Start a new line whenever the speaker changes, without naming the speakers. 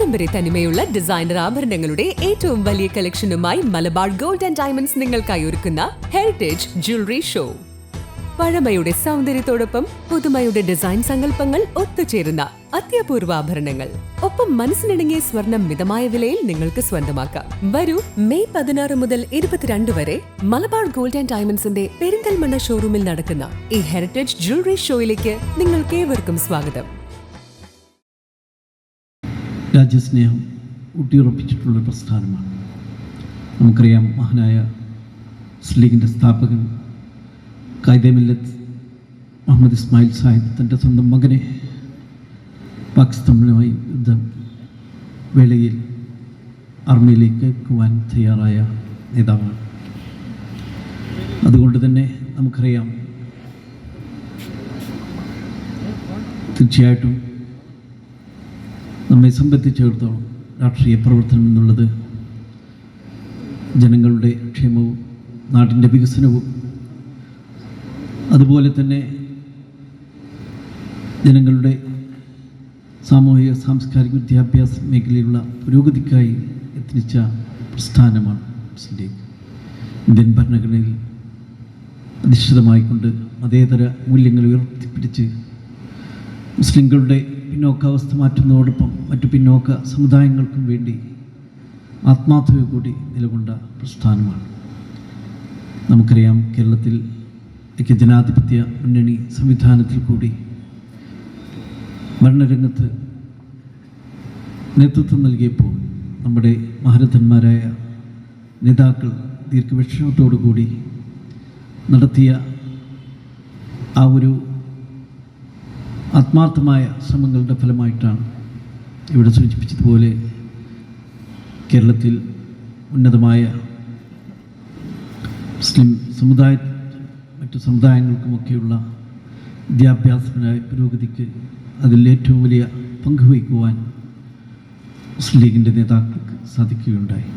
പാരമ്പര്യ തനിമയുള്ള ഡിസൈനർ ആഭരണങ്ങളുടെ ഏറ്റവും വലിയ കളക്ഷനുമായി മലബാർ ഗോൾഡ് ആൻഡ് ഡയമണ്ട്സ് നിങ്ങൾക്കായി ഒരുക്കുന്ന ഹെറിറ്റേജ് ജ്വല്ലറി ഷോ പഴമയുടെ സൗന്ദര്യത്തോടൊപ്പം പുതുമയുടെ ഡിസൈൻ സങ്കല്പങ്ങൾ ഒത്തുചേരുന്ന അത്യപൂർവ ആഭരണങ്ങൾ. ഒപ്പം മനസ്സിനിണങ്ങിയ സ്വർണം മിതമായ വിലയിൽ നിങ്ങൾക്ക് സ്വന്തമാക്കാം. വരൂ മെയ് പതിനാറ് മുതൽ ഇരുപത്തിരണ്ട് വരെ മലബാർ ഗോൾഡ് ആൻഡ് ഡയമണ്ട്സിന്റെ പെരിന്തൽമണ്ണ ഷോറൂമിൽ നടക്കുന്ന ഈ ഹെറിറ്റേജ് ജ്വല്ലറി ഷോയിലേക്ക് നിങ്ങൾക്ക് ഏവർക്കും സ്വാഗതം.
രാജ്യസ്നേഹം ഊട്ടിയുറപ്പിച്ചിട്ടുള്ള പ്രസ്ഥാനമാണ്. നമുക്കറിയാം മഹാനായ സ്ലീഗിന്റെ സ്ഥാപകൻ കായിദമില്ലത്ത് മുഹമ്മദ് ഇസ്മായിൽ സാഹിബ് തന്റെ സ്വന്തം മകനെ പാകിസ്ഥാനുമായി യുദ്ധ വേളയിൽ ആർമിയിലേക്ക് എത്തുവാൻ തയ്യാറായ നേതാവാണ്. അതുകൊണ്ട് തന്നെ നമുക്കറിയാം തീർച്ചയായിട്ടും നമ്മെ സംബന്ധിച്ചിടത്തോളം രാഷ്ട്രീയ പ്രവർത്തനം എന്നുള്ളത് ജനങ്ങളുടെ ക്ഷേമവും നാടിന്റെ വികസനവും. അതുപോലെ തന്നെ ജനങ്ങളുടെ സാമൂഹിക സാംസ്കാരിക വിദ്യാഭ്യാസ മേഖലയിലുള്ള പുരോഗതിക്കായി എത്തിച്ച പ്രസ്ഥാനമാണ് മുസ്ലിം ലീഗ് ഇന്ത്യൻ ഭരണഘടനയിൽ അധിഷ്ഠിതമായിക്കൊണ്ട് മതേതര മൂല്യങ്ങൾ ഉയർത്തിപ്പിടിച്ച് മുസ്ലിങ്ങളുടെ പിന്നോക്കാവസ്ഥ മാറ്റുന്നതോടൊപ്പം മറ്റു പിന്നോക്ക സമുദായങ്ങൾക്കും വേണ്ടി ആത്മാർത്ഥത കൂടി നിലകൊണ്ട പ്രസ്ഥാനമാണ്. നമുക്കറിയാം കേരളത്തിൽ ഐക്യജനാധിപത്യ മുന്നണി സംവിധാനത്തിൽ കൂടി ഭരണരംഗത്ത് നേതൃത്വം നൽകിയപ്പോൾ നമ്മുടെ മഹാരഥന്മാരായ നേതാക്കൾ ദീർഘവീക്ഷണത്തോടു കൂടി നടത്തിയ ആ ഒരു ആത്മാർത്ഥമായ ശ്രമങ്ങളുടെ ഫലമായിട്ടാണ് ഇവിടെ സൂചിപ്പിച്ചതുപോലെ കേരളത്തിൽ ഉന്നതമായ മുസ്ലിം സമുദായ മറ്റു സമുദായങ്ങൾക്കുമൊക്കെയുള്ള വിദ്യാഭ്യാസപരമായ പുരോഗതിക്ക് അതിൽ ഏറ്റവും വലിയ പങ്കുവഹിക്കുവാൻ മുസ്ലിം ലീഗിന്റെ നേതാക്കൾക്ക് സാധിക്കുകയുണ്ടായി.